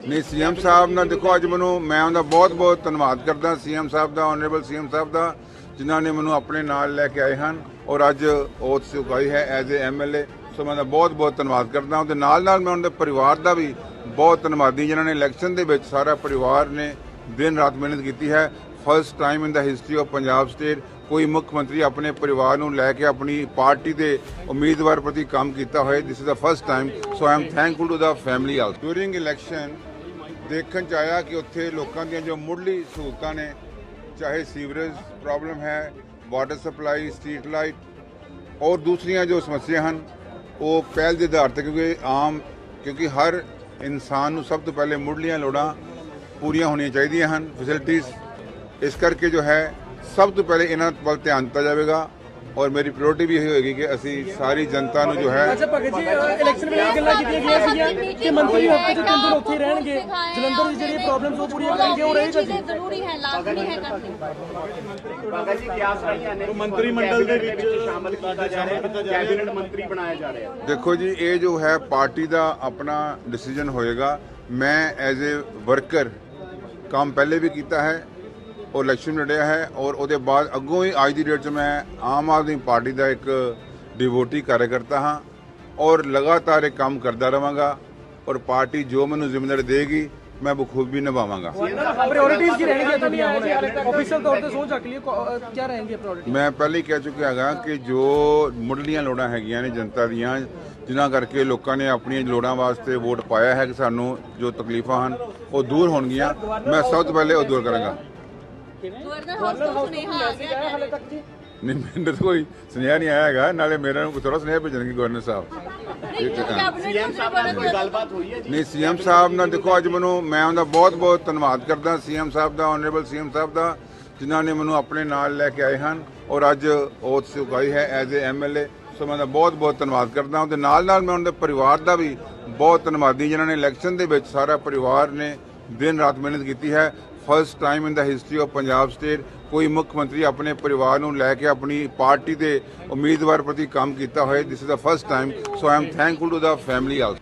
ਨਹੀਂ, ਸੀਐਮ ਸਾਹਿਬ ਨਾਲ ਦੇਖੋ, ਅੱਜ ਮੈਨੂੰ, ਮੈਂ ਉਹਦਾ ਬਹੁਤ ਬਹੁਤ ਧੰਨਵਾਦ ਕਰਦਾ, ਸੀਐਮ ਸਾਹਿਬ ਦਾ ਆਨਰੇਬਲ ਸੀਐਮ ਸਾਹਿਬ ਦਾ, ਜਿਨ੍ਹਾਂ ਨੇ ਮੈਨੂੰ ਆਪਣੇ ਨਾਲ ਲੈ ਕੇ ਆਏ ਹਨ, ਔਰ ਅੱਜ ਉਹ ਚੁਕਾਈ ਹੈ ਐਜ਼ ਏ ਐਮਐਲਏ ਸੋ ਮੈਂ ਉਹਦਾ ਬਹੁਤ ਬਹੁਤ ਧੰਨਵਾਦ ਕਰਦਾ, ਉਹਦੇ ਨਾਲ ਨਾਲ ਮੈਂ ਉਹਨਾਂ ਦੇ ਪਰਿਵਾਰ ਦਾ ਵੀ ਬਹੁਤ ਧੰਨਵਾਦੀ, ਜਿਨ੍ਹਾਂ ਨੇ ਇਲੈਕਸ਼ਨ ਦੇ ਵਿੱਚ ਸਾਰਾ ਪਰਿਵਾਰ ਨੇ ਦਿਨ ਰਾਤ ਮਿਹਨਤ ਕੀਤੀ ਹੈ first time in the history of Punjab state ਕੋਈ ਮੁੱਖ ਮੰਤਰੀ ਆਪਣੇ ਪਰਿਵਾਰ ਨੂੰ ਲੈ ਕੇ ਆਪਣੀ ਪਾਰਟੀ ਦੇ ਉਮੀਦਵਾਰ ਪ੍ਰਤੀ ਕੰਮ ਕੀਤਾ ਹੋਏ this is the first time so I am thankful to the family also during election ਦੇਖਣ ਚ ਆਇਆ ਕਿ ਉੱਥੇ ਲੋਕਾਂ ਦੀਆਂ ਜੋ ਮੁੱਢਲੀ ਸਹੂਲਤਾਂ ਨੇ, ਚਾਹੇ ਸੀਵਰੇਜ ਪ੍ਰੋਬਲਮ ਹੈ ਵਾਟਰ ਸਪਲਾਈ ਸਟਰੀਟ ਲਾਈਟ ਔਰ ਦੂਸਰੀਆਂ ਜੋ ਸਮੱਸਿਆ ਹਨ, ਉਹ ਪਹਿਲ ਦੇ ਆਧਾਰ ਤੇ ਕਿਉਂਕਿ ਆਮ, ਕਿਉਂਕਿ ਹਰ ਇਨਸਾਨ ਨੂੰ ਸਭ ਤੋਂ ਪਹਿਲੇ ਮੁੱਢਲੀਆਂ ਲੋੜਾਂ ਪੂਰੀਆਂ ਹੋਣੀਆਂ ਚਾਹੀਦੀਆਂ ਹਨ ਫੈਸਿਲਿਟੀਜ਼ ਇਸ ਕਰਕੇ ਜੋ ਹੈ, ਸਭ ਤੋਂ ਪਹਿਲੇ ਇਹਨਾਂ ਵੱਲ ਧਿਆਨ ਦਿੱਤਾ ਜਾਵੇਗਾ। ਔਰ ਮੇਰੀ ਪ੍ਰਾਇੋਰਟੀ ਵੀ ਇਹ ਹੋਏਗੀ ਕਿ ਅਸੀਂ ਸਾਰੀ ਜਨਤਾ ਨੂੰ ਜੋ ਹੈ ਅੱਛਾ ਭਗਤ ਜੀ ਇਲੈਕਸ਼ਨ ਵੇਲੇ ਇਹ ਗੱਲਾਂ ਕੀਤੀਆਂ ਗਈਆਂ ਸੀਗੀਆਂ ਕਿ ਮੰਤਰੀ ਹਫ਼ਤੇ ਚ ਤਿੰਨ ਦਿਨ ਉੱਥੇ ਰਹਿਣਗੇ। ਜਲੰਧਰ ਦੀ ਜਿਹੜੀ ਪ੍ਰੋਬਲਮਸ ਉਹ ਪੂਰੀਆਂ ਕਰਨਗੇ ਉਹ ਰਹੇਗਾ ਜੀ ਜ਼ਰੂਰੀ ਹੈ ਲਾਜ਼ਮੀ ਹੈ ਕਰਨੀ ਭਗਤ ਜੀ ਕਿਆਸ ਰਹੀਆਂ ਨੇ ਮੰਤਰੀ ਮੰਡਲ ਦੇ ਵਿੱਚ ਸ਼ਾਮਲ ਕੀਤਾ ਜਾ ਰਿਹਾ ਹੈ ਕੈਬਨਿਟ ਮੰਤਰੀ ਬਣਾਇਆ ਜਾ ਰਿਹਾ ਹੈ। ਦੇਖੋ ਜੀ ਇਹ ਜੋ ਹੈ ਪਾਰਟੀ ਦਾ ਆਪਣਾ ਡਿਸੀਜਨ ਹੋਏਗਾ। ਮੈਂ ਐਜ਼ ਅ ਵਰਕਰ ਕੰਮ ਪਹਿਲੇ ਵੀ ਕੀਤਾ ਹੈ ਔਰ ਇਲੈਕਸ਼ਨ ਲੜਿਆ ਹੈ ਔਰ ਉਹਦੇ ਬਾਅਦ ਅੱਗੋਂ ਹੀ ਅੱਜ ਦੀ ਡੇਟ 'ਚ ਮੈਂ ਆਮ ਆਦਮੀ ਪਾਰਟੀ ਦਾ ਇੱਕ ਡਿਵੋਟੀ ਕਾਰਜਕਰਤਾ ਹਾਂ ਔਰ ਲਗਾਤਾਰ ਇਹ ਕੰਮ ਕਰਦਾ ਰਵਾਂਗਾ ਔਰ ਪਾਰਟੀ ਜੋ ਮੈਨੂੰ ਜ਼ਿੰਮੇਵਾਰੀ ਦੇਗੀ ਮੈਂ ਬਖੂਬੀ ਨਿਭਾਵਾਂਗਾ। ਪ੍ਰਾਇੋਰਟੀਜ਼ ਕੀ ਰਹਿਣਗੀਆਂ ਤੁਹਾਡੀਆਂ ਹੁਣ ਆਫੀਸ਼ੀਅਲ ਤੌਰ ਤੇ ਸੋਚ ਚੱਕ ਲਈ ਕੀ ਰਹਿਣਗੇ ਪ੍ਰਾਇੋਰਟੀ ਮੈਂ ਪਹਿਲੇ ਹੀ ਕਹਿ ਚੁੱਕਿਆ ਹੈਗਾ ਕਿ ਜੋ ਮੁੱਢਲੀਆਂ ਲੋੜਾਂ ਹੈਗੀਆਂ ਨੇ ਜਨਤਾ ਦੀਆਂ ਜਿਨ੍ਹਾਂ ਕਰਕੇ ਲੋਕਾਂ ਨੇ ਆਪਣੀਆਂ ਲੋੜਾਂ ਵਾਸਤੇ ਵੋਟ ਪਾਇਆ ਹੈ ਕਿ ਸਾਨੂੰ ਜੋ ਤਕਲੀਫਾਂ ਹਨ ਉਹ ਦੂਰ ਹੋਣਗੀਆਂ। ਮੈਂ ਸਭ ਤੋਂ ਪਹਿਲੇ ਉਹ ਦੂਰ ਕਰਾਂਗਾ। ਗਵਰਨਰ ਹਾਊਸ ਤੋਂ ਸੁਨੇਹਾ ਆ ਗਿਆ ਹਾਲੇ ਤੱਕ ਜੀ? ਨਹੀਂ ਮੈਨੂੰ ਤਾਂ ਕੋਈ ਸੁਨੇਹਾ ਨਹੀਂ ਆਇਆ ਹੈਗਾ। ਨਾਲੇ ਮੇਰੇ ਨੂੰ ਥੋੜਾ ਸੁਨੇਹਾ ਭੇਜਣਗੇ ਗਵਰਨਰ ਸਾਹਿਬ। ਸੀਐਮ ਸਾਹਿਬ ਨਾਲ ਕੋਈ ਗੱਲਬਾਤ ਹੋਈ ਹੈ ਜੀ? ਨਹੀਂ ਸੀਐਮ ਸਾਹਿਬ ਨਾਲ ਦੇਖੋ ਅੱਜ ਮੈਨੂੰ ਮੈਂ ਉਹਦਾ ਬਹੁਤ ਬਹੁਤ ਧੰਨਵਾਦ ਕਰਦਾ। ਸੀਐਮ ਸਾਹਿਬ ਦਾ ਆਨਰੇਬਲ ਸੀਐਮ ਸਾਹਿਬ ਦਾ ਜਿਨ੍ਹਾਂ ਨੇ ਮੈਨੂੰ ਆਪਣੇ ਨਾਲ ਲੈ ਕੇ ਆਏ ਹਨ। ਔਰ ਅੱਜ ਓਥ ਚੁਕਾਈ ਹੈ ਐਜ਼ ਏ ਐਮਐਲਏ ਸੋ ਮੈਂ ਉਹਦਾ ਬਹੁਤ ਬਹੁਤ ਧੰਨਵਾਦ ਕਰਦਾ। ਉਹਦੇ ਨਾਲ ਨਾਲ ਮੈਂ ਉਹਨਾਂ ਦੇ ਪਰਿਵਾਰ ਦਾ ਵੀ ਬਹੁਤ ਧੰਨਵਾਦੀ ਜਿਨ੍ਹਾਂ ਨੇ ਇਲੈਕਸ਼ਨ ਦੇ ਵਿੱਚ ਸਾਰਾ ਪਰਿਵਾਰ ਨੇ ਦਿਨ ਰਾਤ ਮਿਹਨਤ ਕੀਤੀ ਹੈ। First time in the history of Punjab state ਕੋਈ ਮੁੱਖ ਮੰਤਰੀ ਆਪਣੇ ਪਰਿਵਾਰ ਨੂੰ ਲੈ ਕੇ ਆਪਣੀ ਪਾਰਟੀ ਦੇ ਉਮੀਦਵਾਰ ਪ੍ਰਤੀ ਕੰਮ ਕੀਤਾ ਹੋਇਆ this is the first time so I am thankful to the family also